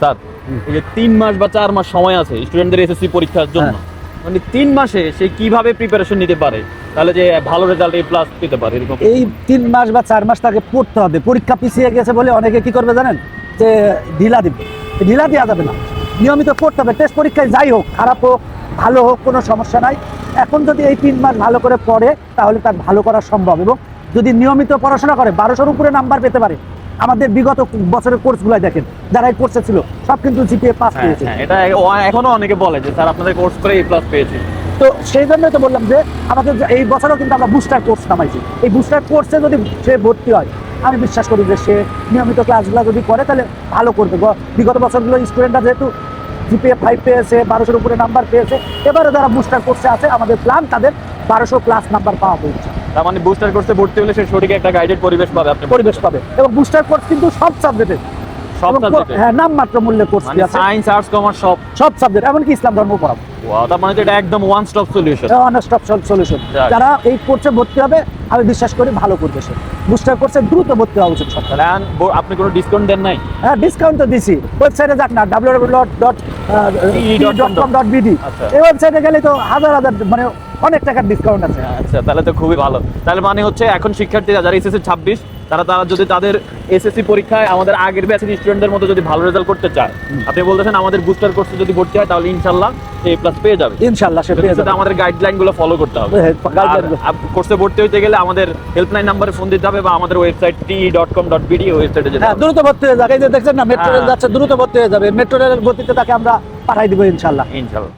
Sir এই যে তিন মাস বা চার মাস সময় আছে স্টুডেন্টদের এসএসসি পরীক্ষার জন্য মানে তিন মাসে সে কীভাবে প্রিপারেশন নিতে পারে? তাহলে যে ভালো রেজাল্ট এ প্লাস পেতে পারে এরকম এই তিন মাস বা চার মাস তাকে পড়তে হবে। পরীক্ষা পিছিয়ে গেছে বলে অনেকে কি করবে জানেন? যে ঢিলা দিবে। ঢিলা দেওয়া যাবে না। নিয়মিত পড়তে হবে। টেস্ট পরীক্ষায় যাই হোক খারাপ হোক ভালো হোক কোনো সমস্যা নাই। এখন যদি এই তিন মাস ভালো করে পড়ে তাহলে তার ভালো করা সম্ভব। এবং যদি নিয়মিত পড়াশোনা করে বারোশোর উপরে নাম্বার পেতে পারে আমাদের বিগত বছরের কোর্সগুলো দেখেন যারা এই কোর্সে ছিল সব কিন্তু জিপিএ পাস পেয়েছে। হ্যাঁ, এটা এখনও অনেকে বলে যে স্যার আপনাদের কোর্স করে এ প্লাস পেয়েছি। তো সেই জন্যই তো বললাম যে আমাদের এই বছরও কিন্তু আমরা বুস্টার কোর্স নামাইছি। এই বুস্টার কোর্সে যদি সে ভর্তি হয় আমি বিশ্বাস করি যে সে নিয়মিত ক্লাসগুলো যদি করে তাহলে ভালো করবে। বিগত বছরগুলো স্টুডেন্টরা যেহেতু জিপিএ ফাইভ পেয়েছে বারোশোর উপরে নাম্বার পেয়েছে এবারে যারা বুস্টার কোর্সে আছে আমাদের প্ল্যান তাদের বারোশো প্লাস নাম্বার পাওয়া হচ্ছে তার মানে বুস্টার কোর্সে ভর্তি হলে সে সঠিক একটা গাইডেড পরিবেশ পাবে আপনি পরিবেশ পাবে। এবং বুস্টার কোর্স কিন্তু সব সাবজেক্টে সব সাবজেক্টে হ্যাঁ নামমাত্র মূল্যে কোর্স মানে সায়েন্স আর্টস কমার্স সব? সব সাবজেক্ট এমনকি ইসলাম ধর্ম পড়াবো। তার মানে এটা একদম one stop solution one stop solution যাক। যারা এই কোর্সে ভর্তি হবে আমি বিশ্বাস করি ভালো করবে সে। বুস্টার কোর্সে দ্রুত ভর্তি হওয়া উচিত সব ব- আপনি কোনো ডিসকাউন্ট দেন নাই? হ্যাঁ ডিসকাউন্ট তো দিছি। ওয়েবসাইটে যাক না W dot dot com dot BD. এই ওয়েবসাইটে গেলে তো হাজার হাজার মানে অনেক টাকার ডিসকাউন্ট আছে। আচ্ছা তাহলে তো খুবই ভালো। তাহলে মানে হচ্ছে এখন শিক্ষার্থীরা যারা এসএসসি ছাব্বিশ তারা তারা যদি তাদের এসএসসি পরীক্ষায় আমাদের আগের ব্যাচের স্টুডেন্টদের মতো যদি ভালো রেজাল্ট করতে চায়। আপনি বলতেছেন আমাদের বুস্টার কোর্সে যদি ভর্তি হয় তাহলে ইনশাল্লাহ এ প্লাস পেয়ে যাবে। ইনশাল্লাহ সে পেয়ে যাবে। আমাদের গাইডলাইনগুলো ফলো করতে হবে। হ্যাঁ, কোর্সে ভর্তি হইতে গেলে আমাদের হেল্পলাইন নাম্বারে ফোন দিতে হবে বা আমাদের ওয়েবসাইট টি ডট কম ডট বিডি ওয়েবসাইটে যেতে হ্যাঁ হবে। দ্রুত ভর্তি হয়ে যাবে এই যে দেখছেন না মেট্রো রেল হ্যাঁ। যাচ্ছে দ্রুত ভর্তি হয়ে যাবে। মেট্রো রেলের গতিতে তাকে আমরা পাঠাই দিব ইনশাল্লাহ ইনশাল্লাহ